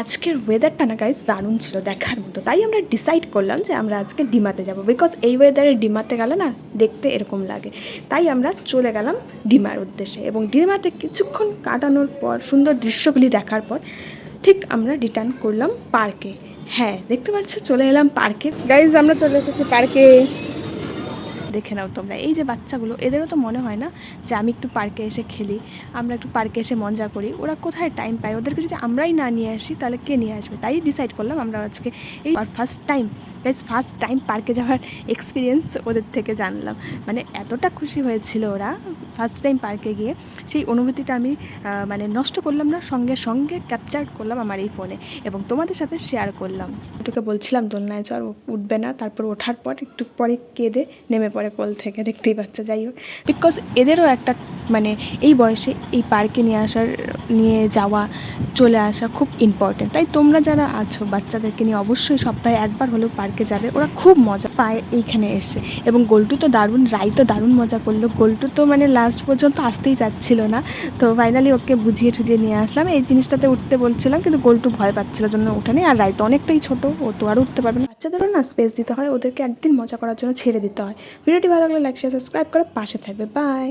আজকের ওয়েদারটা না গাইজ দারুণ ছিল দেখার মতো। তাই আমরা ডিসাইড করলাম যে আমরা আজকে ডিমাতে যাব বিকজ এই ওয়েদারে ডিমাতে গেলে না, দেখতে এরকম লাগে। তাই আমরা চলে গেলাম ডিমার উদ্দেশ্যে এবং ডিমাতে কিছুক্ষণ কাটানোর পর, সুন্দর দৃশ্যগুলি দেখার পর, ঠিক আমরা রিটার্ন করলাম পার্কে হ্যাঁ দেখতে পাচ্ছ? চলে এলাম পার্কে গাইজ আমরা চলে এসেছি পার্কে দেখে নাও তোমরা। এই যে বাচ্চাগুলো, এদেরও তো মনে হয় না যে আমি একটু পার্কে এসে খেলি, আমরা একটু পার্কে এসে মজা করি। ওরা কোথায় টাইম পায়? ওদেরকে যদি আমরাই না নিয়ে আসি, তাহলে কে নিয়ে আসবে? তাই ডিসাইড করলাম আমরা আজকে এই ফার্স্ট টাইম বেশ ফার্স্ট টাইম পার্কে যাওয়ার এক্সপিরিয়েন্স ওদের থেকে জানলাম। মানে এতটা খুশি হয়েছিল ওরা ফার্স্ট টাইম পার্কে গিয়ে। সেই অনুভূতিটা আমি মানে নষ্ট করলাম না, সঙ্গে সঙ্গে ক্যাপচার করলাম আমার এই ফোনে এবং তোমাদের সাথে শেয়ার করলাম। তোকে বলছিলাম দোলনায় চর উঠবে না, তারপর ওঠার পর একটু পরে কেঁদে নেমে পড়ে কোল থেকে দেখতেই পাচ্ছে যাই হোক। বিকজ এদেরও একটা মানে এই বয়সে এই পার্কে নিয়ে আসার, নিয়ে যাওয়া, চলে আসা খুব ইম্পর্টেন্ট তাই তোমরা যারা আছো, বাচ্চাদেরকে নিয়ে অবশ্যই সপ্তাহে একবার হলেও পার্কে যাবে। ওরা খুব মজা পায় এইখানে এসে। এবং গোল্টু তো দারুণ, রাই তো দারুণ মজা করল। গোল্টু তো মানে লাস্ট পর্যন্ত আসতেই যাচ্ছিল না। তো ফাইনালি ওকে বুঝিয়ে টুঝিয়ে নিয়ে আসলাম। এই জিনিসটাতে উঠতে বলছিলাম, কিন্তু গোল্টু ভয় পাচ্ছিল জন্য ওঠানে আর রাই তো অনেকটাই ছোট, ও তো আর উঠতে পারবে না। বাচ্চাদেরও না স্পেস দিতে হয়, ওদেরকে একদিন মজা করার জন্য ছেড়ে দিতে হয়। ভিডিওটি ভালো লাগলে লাইক শেয়ার সাবস্ক্রাইব করে পাশে থাকবে। বাই